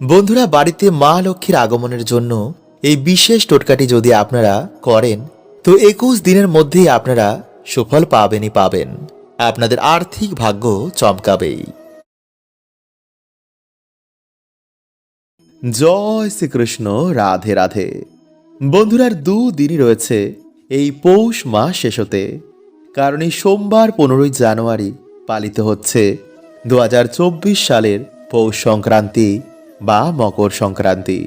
বন্ধুরা, বাড়িতে মা লক্ষ্মীর আগমনের জন্য এই বিশেষ টোটকাটি যদি আপনারা করেন, তো একুশ দিনের মধ্যেই আপনারা সুফল পাবেনই পাবেন। আপনাদের আর্থিক ভাগ্য চমকাবেই। জয় শ্রীকৃষ্ণ, রাধে রাধে। বন্ধুরার দুদিনই রয়েছে এই পৌষ মাস শেষ হতে কারণ এই সোমবার পনেরোই জানুয়ারি পালিত হচ্ছে দু হাজার চব্বিশ সালের পৌষ সংক্রান্তি। বা মকর সংক্রান্তি।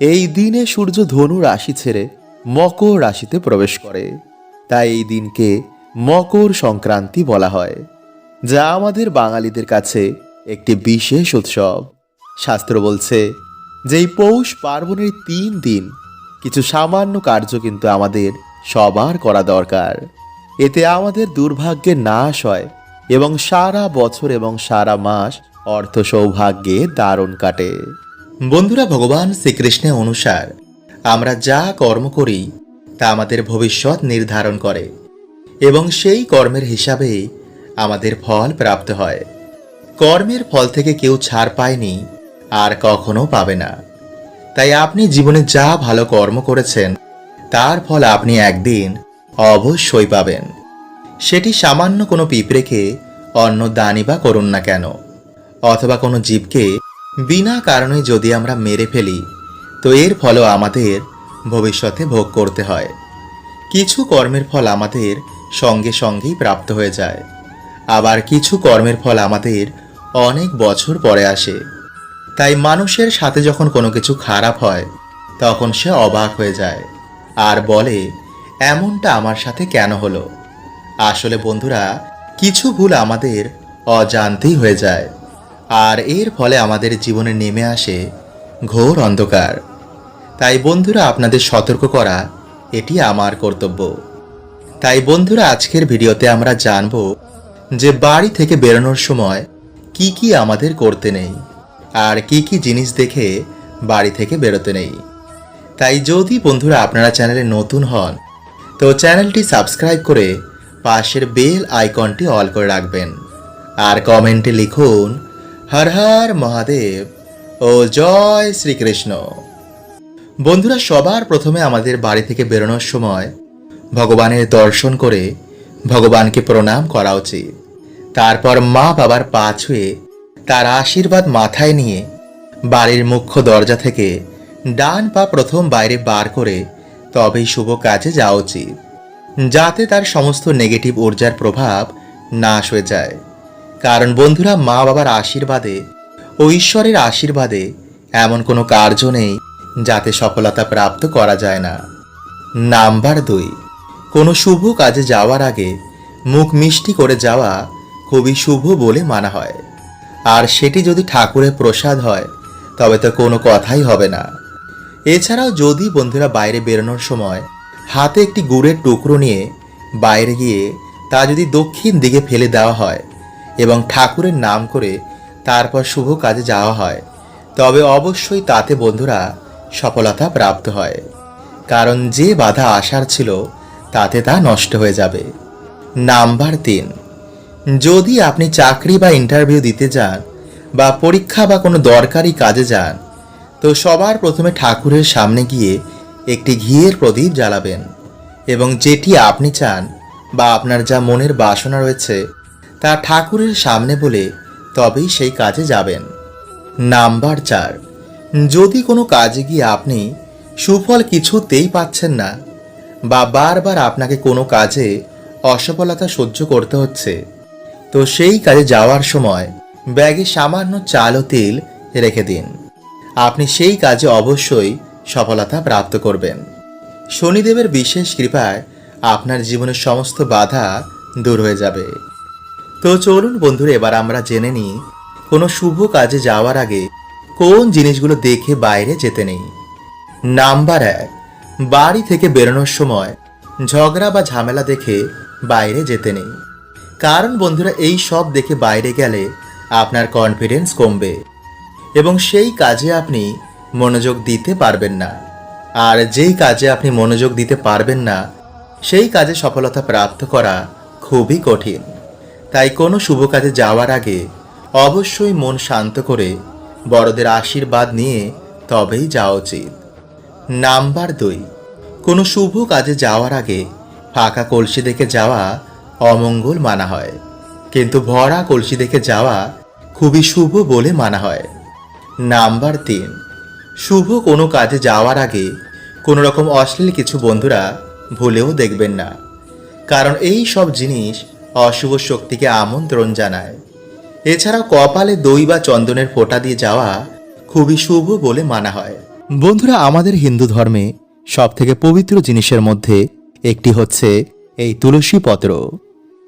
এই দিনে সূর্য ধনু রাশি ছেড়ে মকর রাশিতে প্রবেশ করে। তাই এই দিনকে মকর সংক্রান্তি বলা হয়, যা আমাদের বাঙালিদের কাছে একটি বিশেষ উৎসব। শাস্ত্র বলছে যে এই পৌষ পার্বণের তিন দিন কিছু সামান্য কার্য কিন্তু আমাদের সবার করা দরকার। এতে আমাদের দুর্ভাগ্যের নাশ হয় এবং সারা বছর এবং সারা মাস অর্থ সৌভাগ্যে দারুণ কাটে। বন্ধুরা, ভগবান শ্রীকৃষ্ণের অনুসার আমরা যা কর্ম করি, তা আমাদের ভবিষ্যৎ নির্ধারণ করে এবং সেই কর্মের হিসাবেই আমাদের ফল প্রাপ্ত হয়। কর্মের ফল থেকে কেউ ছাড় পায়নি, আর কখনো পাবে না। তাই আপনি জীবনে যা ভালো কর্ম করেছেন, তার ফল আপনি একদিন অবশ্যই পাবেন। সেটি সামান্য কোনো পিঁপড়েকে অন্ন দানি বা করুন না কেন। অথবা কোনো জীবকে বিনা কারণে যদি আমরা মেরে ফেলি, তো এর ফলও আমাদের ভবিষ্যতে ভোগ করতে হয়। কিছু কর্মের ফল আমাদের সঙ্গে সঙ্গেই প্রাপ্ত হয়ে যায়। আবার কিছু কর্মের ফল আমাদের অনেক বছর পরে আসে। তাই মানুষের সাথে যখন কোনো কিছু খারাপ হয়, তখন সে অবাক হয়ে যায় আর বলে, এমনটা আমার সাথে কেন হলো? আসলে বন্ধুরা, কিছু ভুল আমাদের অজান্তেই হয়ে যায়। আর এর ফলে আমাদের জীবনে নেমে আসে ঘোর অন্ধকার। তাই বন্ধুরা, আপনাদের সতর্ক করা এটি আমার কর্তব্য। তাই বন্ধুরা, আজকের ভিডিওতে আমরা জানব যে বাড়ি থেকে বেরোনোর সময় কি কি আমাদের করতে নেই আর কি কি জিনিস দেখে বাড়ি থেকে বেরোতে নেই। তাই যদি বন্ধুরা আপনারা চ্যানেলে নতুন হন, তো চ্যানেলটি সাবস্ক্রাইব করে পাশের বেল আইকনটি অল করে রাখবেন। আর কমেন্টে লিখুন হর হর মহাদেব ও জয় শ্রীকৃষ্ণ। বন্ধুরা, সবার প্রথমে আমাদের বাড়ি থেকে বেরোনোর সময় ভগবানের দর্শন করে ভগবানকে প্রণাম করা উচিত। তারপর মা বাবার পা ছুঁয়ে তার আশীর্বাদ মাথায় নিয়ে বাড়ির মুখ্য দরজা থেকে ডান পা প্রথম বাইরে বার করে তবেই শুভ কাজে যাওয়া উচিত, যাতে তার সমস্ত নেগেটিভ ঊর্জার প্রভাব নাশ হয়ে যায়। কারণ বন্ধুরা, মা বাবার আশীর্বাদে ও ঈশ্বরের আশীর্বাদে এমন কোনো কার্য নেই যাতে সফলতা প্রাপ্ত করা যায় না। নাম্বার দুই, কোনো শুভ কাজে যাওয়ার আগে মুখ মিষ্টি করে যাওয়া খুবই শুভ বলে মানা হয়। আর সেটি যদি ঠাকুরের প্রসাদ হয়, তবে তো কোনো কথাই হবে না। এছাড়াও যদি বন্ধুরা বাইরে বেরোনোর সময় হাতে একটি গুড়ের টুকরো নিয়ে বাইরে গিয়ে তা যদি দক্ষিণ দিকে ফেলে দেওয়া হয় এবং ঠাকুরের নাম করে তারপর শুভ কাজে যাওয়া হয়। তবে অবশ্যই তাতে বন্ধুরা সফলতা প্রাপ্ত হয়। কারণ যে বাধা আসার ছিল, তাতে তা নষ্ট হয়ে যাবে। নাম্বার তিন। যদি আপনি চাকরি বা ইন্টারভিউ দিতে যান বা পরীক্ষা বা কোনো দরকারি কাজে যান, তো সবার প্রথমে ঠাকুরের সামনে গিয়ে একটি ঘিয়ের প্রদীপ জ্বালাবেন এবং যেটি আপনি চান বা আপনার যা মনের বাসনা রয়েছে তা ঠাকুরের সামনে বলে তবেই সেই কাজে যাবেন। নাম্বার চার। যদি কোনো কাজে গিয়ে আপনি সুফল কিছুতেই পাচ্ছেন না বা বারবার আপনাকে কোনো কাজে অসফলতা সহ্য করতে হচ্ছে, তো সেই কাজে যাওয়ার সময় ব্যাগে সামান্য চাল ও তেল রেখে দিন। আপনি সেই কাজে অবশ্যই সফলতা প্রাপ্ত করবেন। শনিদেবের বিশেষ কৃপায় আপনার জীবনের সমস্ত বাধা দূর হয়ে যাবে। তো চলুন বন্ধুরা, এবার আমরা জেনে নিই কোনো শুভ কাজে যাওয়ার আগে কোন জিনিসগুলো দেখে বাইরে যেতে নেই। নাম্বার এক, বাড়ি থেকে বেরোনোর সময় ঝগড়া বা ঝামেলা দেখে বাইরে যেতে নেই। কারণ বন্ধুরা, এই সব দেখে বাইরে গেলে আপনার কনফিডেন্স কমবে এবং সেই কাজে আপনি মনোযোগ দিতে পারবেন না। আর যেই কাজে আপনি মনোযোগ দিতে পারবেন না, সেই কাজে সফলতা প্রাপ্ত করা খুবই কঠিন। তাই কোনো শুভ কাজে যাওয়ার আগে অবশ্যই মন শান্ত করে বড়দের আশীর্বাদ নিয়ে তবেই যাওয়া উচিত। নাম্বার দুই, কোনো শুভ কাজে যাওয়ার আগে ফাঁকা কলসি দেখে যাওয়া অমঙ্গল মানা হয়। কিন্তু ভরা কলসি দেখে যাওয়া খুবই শুভ বলে মানা হয়। নাম্বার তিন, শুভ কোনো কাজে যাওয়ার আগে কোনো রকম অশ্লীল কিছু বন্ধুরা ভুলেও দেখবেন না। কারণ এই সব জিনিস অশুভ শক্তিকে আমন্ত্রণ জানায়। এছাড়াও কপালে দই বা চন্দনের ফোঁটা দিয়ে যাওয়া খুবই শুভ বলে মানা হয়। বন্ধুরা, আমাদের হিন্দু ধর্মে সব থেকে পবিত্র জিনিসের মধ্যে একটি হচ্ছে এই তুলসী পত্র।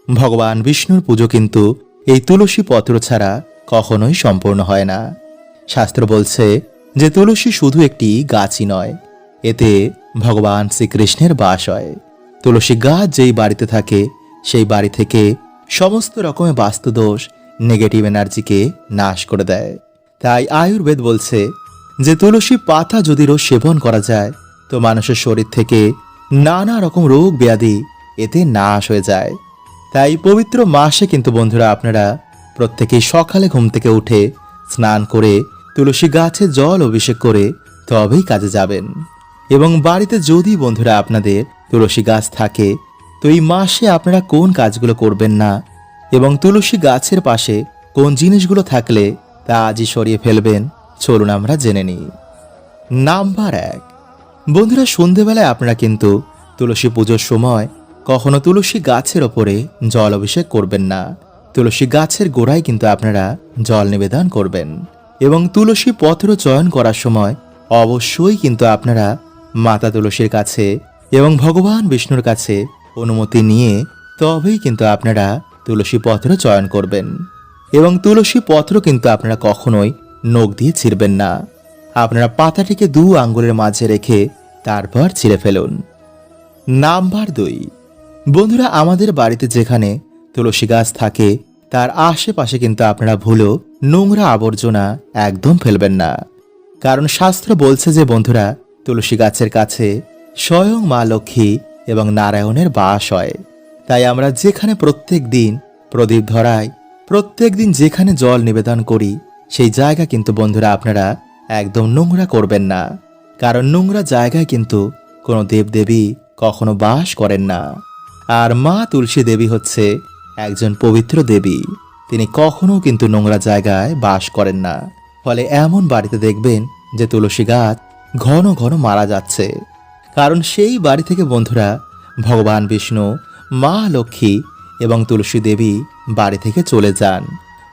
ভগবান বিষ্ণুর পুজো কিন্তু এই তুলসী পত্র ছাড়া কখনোই সম্পূর্ণ হয় না। শাস্ত্র বলছে যে তুলসী শুধু একটি গাছই নয়, এতে ভগবান শ্রীকৃষ্ণের বাস হয়। তুলসী গাছ যেই বাড়িতে থাকে সেই বাড়ি থেকে সমস্ত রকমের বাস্তুদোষ নেগেটিভ এনার্জিকে নাশ করে দেয়। তাই আয়ুর্বেদ বলছে যে তুলসী পাতা যদি রোজ সেবন করা যায়, তো মানুষের শরীর থেকে নানা রকম রোগ ব্যাধি এতে নাশ হয়ে যায়। তাই পবিত্র মাসে কিন্তু বন্ধুরা আপনারা প্রত্যেকেই সকালে ঘুম থেকে উঠে স্নান করে তুলসী গাছে জল অভিষেক করে তবেই কাজে যাবেন। এবং বাড়িতে যদি বন্ধুরা আপনাদের তুলসী গাছ থাকে তো এই মাসে আপনারা কোন কাজগুলো করবেন না? এবং তুলসী গাছের পাশে কোন জিনিসগুলো থাকলে তা আজই সরিয়ে ফেলবেন? চলুন আমরা জেনে নিই। নাম্বার এক। বন্ধুরা, সন্ধেবেলায় আপনারা কিন্তু তুলসী পুজোর সময় কখনো তুলসী গাছের ওপরে জল অভিষেক করবেন না। তুলসী গাছের গোড়ায় কিন্তু আপনারা জল নিবেদন করবেন। এবং তুলসী পত্র চয়ন করার সময় অবশ্যই কিন্তু আপনারা মাতা তুলসীর কাছে এবং ভগবান বিষ্ণুর কাছে অনুমতি নিয়ে তবেই কিন্তু আপনারা তুলসী পত্র চয়ন করবেন। এবং তুলসী পত্র কিন্তু আপনারা কখনোই নখ দিয়ে ছিঁড়বেন না। আপনারা পাতাটিকে দু আঙ্গুলের মাঝে রেখে তারপর ছিঁড়ে ফেলুন। নাম্বার দুই। বন্ধুরা, আমাদের বাড়িতে যেখানে তুলসী গাছ থাকে, তার আশেপাশে কিন্তু আপনারা ভুলেও নোংরা আবর্জনা একদম ফেলবেন না। কারণ শাস্ত্র বলছে যে, বন্ধুরা, তুলসী গাছের কাছে স্বয়ং মা লক্ষ্মী এবং নারায়ণের বাস হয়। তাই আমরা যেখানে প্রত্যেক দিন প্রদীপ ধরাই, প্রত্যেক দিন যেখানে জল নিবেদন করি, সেই জায়গা কিন্তু বন্ধুরা আপনারা একদম নোংরা করবেন না। কারণ নোংরা জায়গায় কিন্তু কোনো দেবদেবী কখনো বাস করেন না। আর মা তুলসী দেবী হচ্ছে একজন পবিত্র দেবী। তিনি কখনো কিন্তু নোংরা জায়গায় বাস করেন না। ফলে এমন বাড়িতে দেখবেন যে তুলসী গাছ ঘন ঘন মারা যাচ্ছে। কারণ সেই বাড়ি থেকে বন্ধুরা ভগবান বিষ্ণু, মা লক্ষ্মী এবং তুলসী দেবী বাড়ি থেকে চলে যান।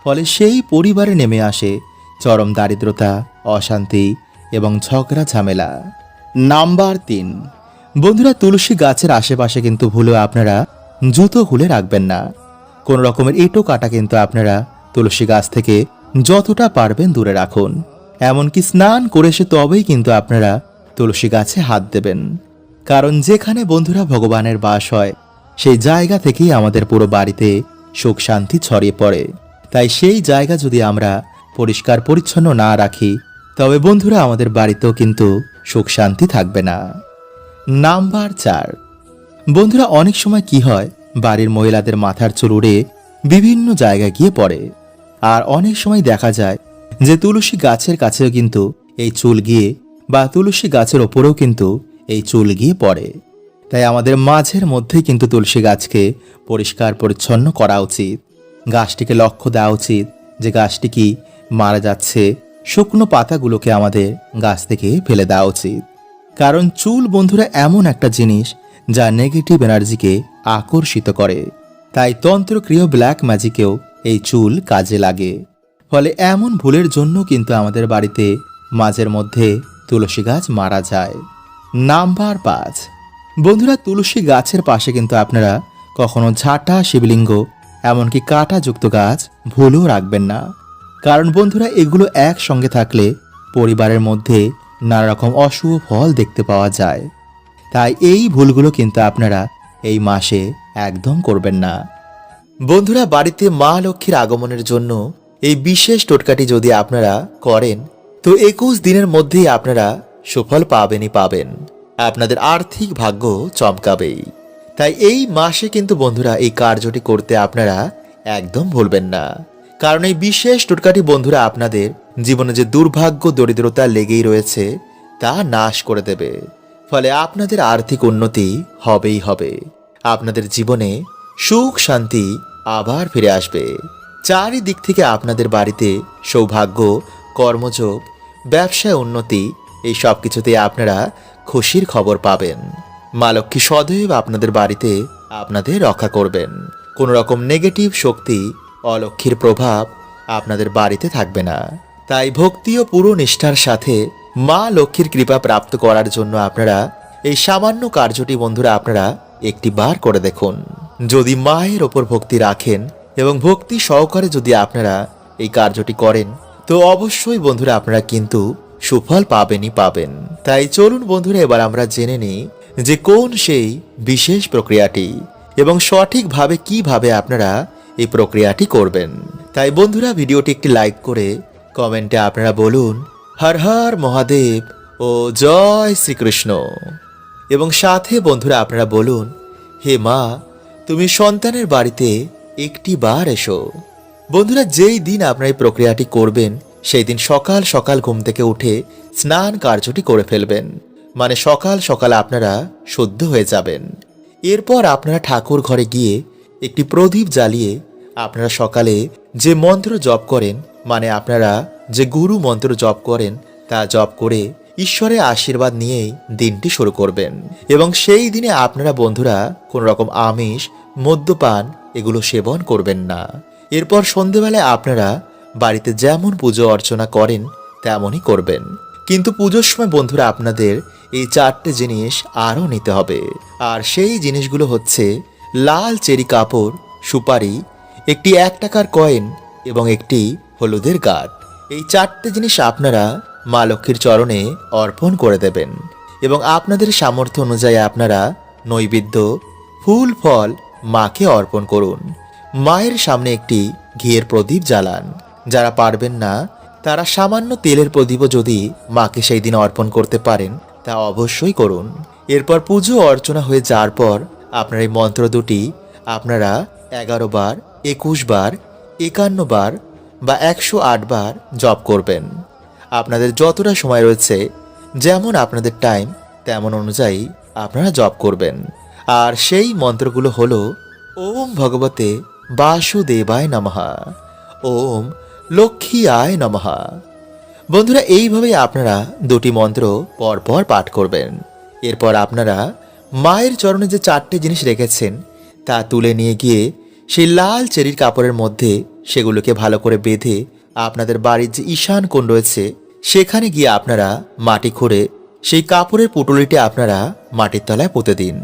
ফলে সেই পরিবারে নেমে আসে চরম দারিদ্রতা, অশান্তি এবং ঝগড়া ঝামেলা। নাম্বার তিন। বন্ধুরা, তুলসী গাছের আশেপাশে কিন্তু ভুলেও আপনারা জুতো খুলে রাখবেন না। কোনো রকমের এঁটো কাটা কিন্তু আপনারা তুলসী গাছ থেকে যতটা পারবেন দূরে রাখুন। এমনকি স্নান করে সে তবেই কিন্তু আপনারা তুলসী গাছে হাত দেবেন। কারণ যেখানে বন্ধুরা ভগবানের বাস হয়, সেই জায়গা থেকেই আমাদের পুরো বাড়িতে সুখ শান্তি ছড়িয়ে পড়ে। তাই সেই জায়গা যদি আমরা পরিষ্কার পরিচ্ছন্ন না রাখি, তবে বন্ধুরা আমাদের বাড়িতেও কিন্তু সুখ শান্তি থাকবে না। নাম্বার চার। বন্ধুরা, অনেক সময় কি হয়, বাড়ির মহিলাদের মাথার চুল উড়ে বিভিন্ন জায়গায় গিয়ে পড়ে। আর অনেক সময় দেখা যায় যে তুলসী গাছের কাছেও কিন্তু এই চুল গিয়ে বা তুলসী গাছের ওপরেও কিন্তু এই চুল গিয়ে পড়ে। তাই আমাদের মাঝের মধ্যেই কিন্তু তুলসী গাছকে পরিষ্কার পরিচ্ছন্ন করা উচিত। গাছটিকে লক্ষ্য দেওয়া উচিত যে গাছটি কি মারা যাচ্ছে। শুকনো পাতাগুলোকে আমাদের গাছ থেকে ফেলে দেওয়া উচিত। কারণ চুল বন্ধুরা এমন একটা জিনিস যা নেগেটিভ এনার্জিকে আকর্ষিত করে। তাই তন্ত্রক্রিয় ব্ল্যাক ম্যাজিকেও এই চুল কাজে লাগে। ফলে এমন ভুলের জন্য কিন্তু আমাদের বাড়িতে মাঝের মধ্যে তুলসী গাছ মারা যায়। নাম্বার পাঁচ। বন্ধুরা, তুলসী গাছের পাশে কিন্তু আপনারা কখনো ঝাঁটা, শিবলিঙ্গ, এমনকি কাঁটাযুক্ত গাছ ভুলেও রাখবেন না। কারণ বন্ধুরা, এগুলো একসঙ্গে থাকলে পরিবারের মধ্যে নানা রকম অশুভ ফল দেখতে পাওয়া যায়। তাই এই ভুলগুলো কিন্তু আপনারা এই মাসে একদম করবেন না। বন্ধুরা, বাড়িতে মা লক্ষ্মীর আগমনের জন্য এই বিশেষ টোটকাটি যদি আপনারা করেন তো একুশ দিনের মধ্যেই আপনারা সুফল পাবেনই পাবেন। আপনাদের আর্থিক ভাগ্য চমকাবেই। তাই এই মাসে কিন্তু বন্ধুরা এই কার্যটি করতে আপনারা একদম ভুলবেন না। কারণ এই বিশেষ টোটকাটি বন্ধুরা আপনাদের জীবনে যে দুর্ভাগ্য, দরিদ্রতা লেগেই রয়েছে, তা নাশ করে দেবে। ফলে আপনাদের আর্থিক উন্নতি হবেই হবে। আপনাদের জীবনে সুখ, শান্তি আবার ফিরে আসবে। চারিদিক থেকে আপনাদের বাড়িতে সৌভাগ্য কর্মযোগ, ব্যবসায় উন্নতি, এই সব কিছুতে আপনারা খুশির খবর পাবেন। মা লক্ষ্মী সদৈব আপনাদের বাড়িতে আপনাদের রক্ষা করবেন। কোনো রকম নেগেটিভ শক্তি অলক্ষীর প্রভাব আপনাদের বাড়িতে থাকবে না। তাই ভক্তি ও পুরো নিষ্ঠার সাথে মা লক্ষ্মীর কৃপা প্রাপ্ত করার জন্য আপনারা এই সামান্য কার্যটি বন্ধুরা আপনারা একটি বার করে দেখুন। যদি মায়ের ওপর ভক্তি রাখেন এবং ভক্তি সহকারে যদি আপনারা এই কার্যটি করেন তো অবশ্যই বন্ধুরা আপনারা কিন্তু সুফল পাবেনই পাবেন। তাই চলুন বন্ধুরা, এবার আমরা জেনে নিই যে কোন সেই বিশেষ প্রক্রিয়াটি এবং সঠিকভাবে কীভাবে আপনারা এই প্রক্রিয়াটি করবেন। তাই বন্ধুরা, ভিডিওটি একটি লাইক করে কমেন্টে আপনারা বলুন, হর হর মহাদেব ও জয় শ্রীকৃষ্ণ। এবং সাথে বন্ধুরা আপনারা বলুন, হে মা, তুমি সন্তানের বাড়িতে একটি বার এসো। বন্ধুরা, যেই দিন আপনার এই প্রক্রিয়াটি করবেন, সেই দিন সকাল সকাল ঘুম থেকে উঠে স্নান কার্যটি করে ফেলবেন। মানে সকাল সকাল আপনারা শুদ্ধ হয়ে যাবেন। এরপর আপনারা ঠাকুর ঘরে গিয়ে একটি প্রদীপ জ্বালিয়ে আপনারা সকালে যে মন্ত্র জপ করেন মানে আপনারা যে গুরু মন্ত্র জপ করেন, তা জপ করে ঈশ্বরের আশীর্বাদ নিয়েই দিনটি শুরু করবেন। এবং সেই দিনে আপনারা বন্ধুরা কোনো রকম আমিষ, মদ্যপান, এগুলো সেবন করবেন না। এরপর সন্ধেবেলায় আপনারা বাড়িতে যেমন পুজো অর্চনা করেন, তেমনই করবেন। কিন্তু পুজোর সময় বন্ধুরা আপনাদের এই চারটে জিনিস আরও নিতে হবে। আর সেই জিনিসগুলো হচ্ছে লাল চেরি কাপড়, সুপারি, একটি এক টাকার কয়েন এবং একটি হলুদের গাঁট। এই চারটে জিনিস আপনারা মা লক্ষ্মীর চরণে অর্পণ করে দেবেন এবং আপনাদের সামর্থ্য অনুযায়ী আপনারা নৈবেদ্য, ফুল, ফল মাকে অর্পণ করুন। মায়ের সামনে একটি ঘিয়ের প্রদীপ জ্বালান। যারা পারবেন না, তারা সামান্য তেলের প্রদীপও যদি মাকে সেই দিন অর্পণ করতে পারেন, তা অবশ্যই করুন। এরপর পুজো অর্চনা হয়ে যাওয়ার পর আপনার এই মন্ত্র দুটি আপনারা এগারো বার, একুশ বার, একান্ন বার বা একশো আট বার জপ করবেন। আপনাদের যতটা সময় রয়েছে, যেমন আপনাদের টাইম তেমন অনুযায়ী আপনারা জপ করবেন। আর সেই মন্ত্রগুলো হলো, ওম ভগবতে বাসুদেবায় নমহা ওম লক্ষ্মী আয় নমহা বন্ধুরা, এইভাবেই আপনারা দুটি মন্ত্র পরপর পাঠ করবেন। এরপর আপনারা মায়ের চরণে যে চারটে জিনিস রেখেছেন, তা তুলে নিয়ে গিয়ে সেই লাল চেরির কাপড়ের মধ্যে সেগুলোকে ভালো করে বেঁধে আপনাদের বাড়ির যে ঈশান কোণ রয়েছে, সেখানে গিয়ে আপনারা মাটি খুঁড়ে সেই কাপড়ের পুটুলিটি আপনারা মাটির তলায় পুঁতে দিন।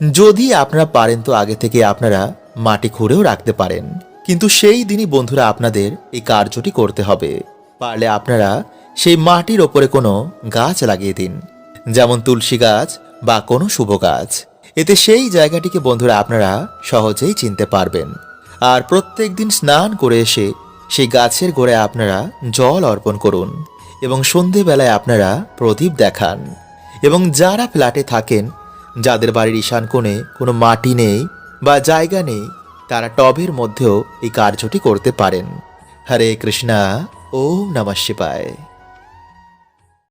যদি আপনারা পারেন তো আগে থেকে আপনারা মাটি খুঁড়েও রাখতে পারেন। কিন্তু সেই দিনই বন্ধুরা আপনাদের এই কার্যটি করতে হবে। পারলে আপনারা সেই মাটির ওপরে কোনো গাছ লাগিয়ে দিন, যেমন তুলসী গাছ বা কোনো শুভ গাছ। এতে সেই জায়গাটিকে বন্ধুরা আপনারা সহজেই চিনতে পারবেন। আর প্রত্যেক দিন স্নান করে এসে সেই গাছের গোড়ায় আপনারা জল অর্পণ করুন এবং সন্ধেবেলায় আপনারা প্রদীপ দেখান। এবং যারা ফ্ল্যাটে থাকেন, যাদের বাড়ির ঈশান কোণে কোনো মাটি নেই বা জায়গা নেই, তারা টবের মধ্যেও এই কার্যটি করতে পারেন। হরে কৃষ্ণা, ওম নমঃ শিবায়।